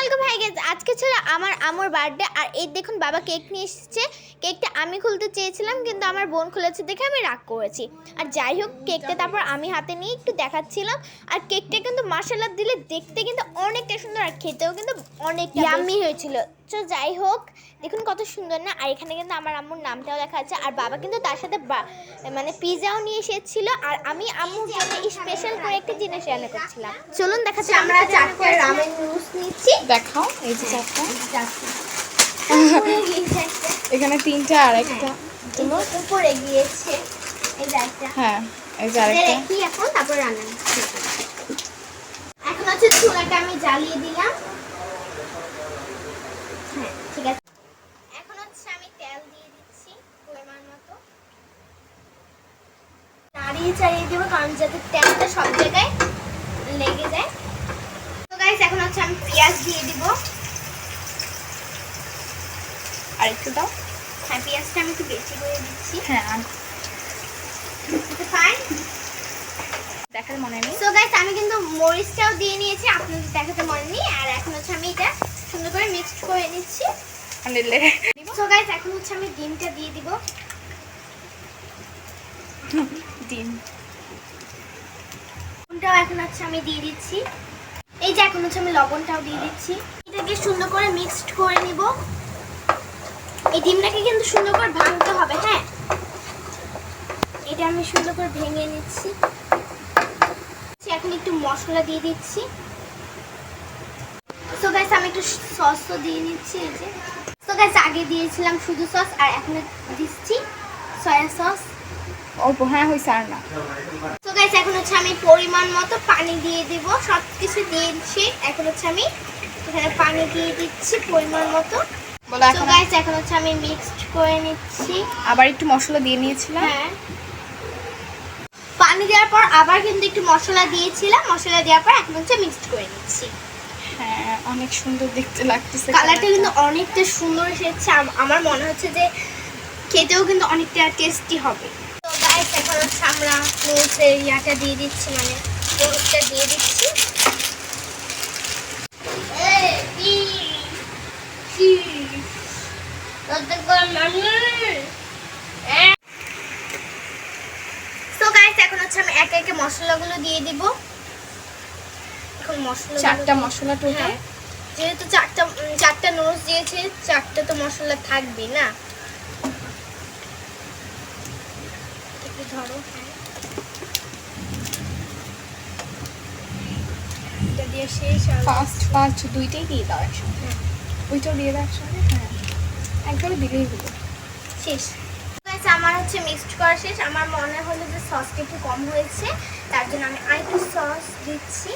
Welcome hi guys আজকে ছিল আমার আমর বার্থডে আর এই দেখুন বাবা কেক নিয়ে এসেছে। কেকটা আমি খুলতে চেয়েছিলাম কিন্তু আমার বোন খুলেছে দেখে আমি রাগ করেছি। আর যাই হোক কেকটা তারপর আমি হাতে নিয়ে একটু দেখাচ্ছিলাম। আর কেকটা কিন্তু মার্শাল্লা দিলে দেখতে কিন্তু অনেকটা সুন্দর আর খেতেও কিন্তু অনেক ইয়াম্মি হয়েছিল। তো যাই হোক দেখুন কত সুন্দর না? আর এখানে কিন্তু আমার আম্মুর নামটাও লেখা আছে। আর বাবা কিন্তু তার সাথে মানে পিৎজাও নিয়ে এসেছিল। আর আমি আম্মুর জন্য স্পেশাল করে একটা জিনিস রান্না করছিলাম। চলুন দেখাচ্ছি আমরা চারটে রামেন নুডলস নিচ্ছি। দেখাও, এই যে চারটা। এখানে তিনটা, আর একটা। হ্যাঁ জ্বালিয়ে দিলাম। হ্যাঁ ঠিক আছে। এখন হচ্ছে আমি তেল দিয়ে দিচ্ছি পরিমাণ নাড়িয়ে চাড়িয়ে দেবো, কারণ যাতে তেলটা সব জায়গায় লেগে যায়। গাইস আমি পেঁয়াজ দিয়ে দিব। আর একটু দাও। হ্যাঁ পেঁয়াজটা আমি একটু বেশি করে দিচ্ছি। হ্যাঁ ফাইন দেখার মনে নেই। সো গাইস আমি কিন্তু মরিচটাও দিয়ে নিয়েছি আপনাদের দেখাতে মনে নেই। আর এখন হচ্ছে আমি এটা সুন্দর করে মিক্সড করে নিচ্ছি। সো গাইস এখন হচ্ছে আমি ডিমটা দিয়ে দিব। ডিম। এখন হচ্ছে আমি দিয়ে দিচ্ছি। এই যে এখন হচ্ছে আমি লবণটাও দিয়ে দিচ্ছি। এটাকে সুন্দর করে মিক্সড করে নিব। এই ডিমটাকে কিন্তু সুন্দর করে ভাঙতে হবে হ্যাঁ? এটা আমি সুন্দর করে ভেঙে নিচ্ছি। এখন একটু মশলা দিয়ে দিচ্ছি। সো গাইস আমি একটু সসও দিয়ে নিচ্ছি এই যে। সো গাইস আগে দিয়েছিলাম শুধু সস আর এখন দিচ্ছি সয়া সস ও হ্যাঁ হয়েছে আর না। তো গাইস এখন হচ্ছে আমি পরিমাণ মতো পানি দিয়ে দিব। সব কিছু দিয়েছি এখন হচ্ছে আমি এখানে পানি দিয়ে দিচ্ছি পরিমাণ মতো। বলো এখন গাইস এখন হচ্ছে আমি মিক্সড করে নিচ্ছি। আবার একটু মশলা দিয়ে নিয়েছিলাম। হ্যাঁ। পানি দেওয়ার পর আবার কিন্তু একটু মশলা দিয়েছিলাম। মশলা দেওয়ার পর এখন হচ্ছে মিক্সড করে নিচ্ছি। হ্যাঁ অনেক সুন্দর দেখতে লাগতেছে কালারটা কিন্তু অনেকটা সুন্দর এসেছে। আমার মনে হচ্ছে যে খেতেও কিন্তু অনেকটা টেস্টি হবে। গাইস এখন হচ্ছে আমরা নুডলসের ইয়াটা দিয়ে দিচ্ছি মানে হলুদটা দিয়ে দিচ্ছি। তো গাইস এখন হচ্ছে আমি একে একে মশলাগুলো দিয়ে দিব। এখন মশলা চারটা মশলা টোটাল হ্যাঁ যেহেতু চারটা চারটা নুডলস দিয়েছে চারটা তো মশলা থাকবে না। ধরো হ্যাঁ। এটা দিয়ে শেষ আর ফার্স্ট দুইটাই দিয়ে দাও একসাথে ওইটাও দিয়ে দাও একসাথে হ্যাঁ। একবারে দিলেই হলো। শেষ। আমার হচ্ছে মিক্সড করা শেষ। আমার মনে হলো যে সসটা একটু কম হয়েছে। তার জন্য আমি আরেকটু সস দিচ্ছি।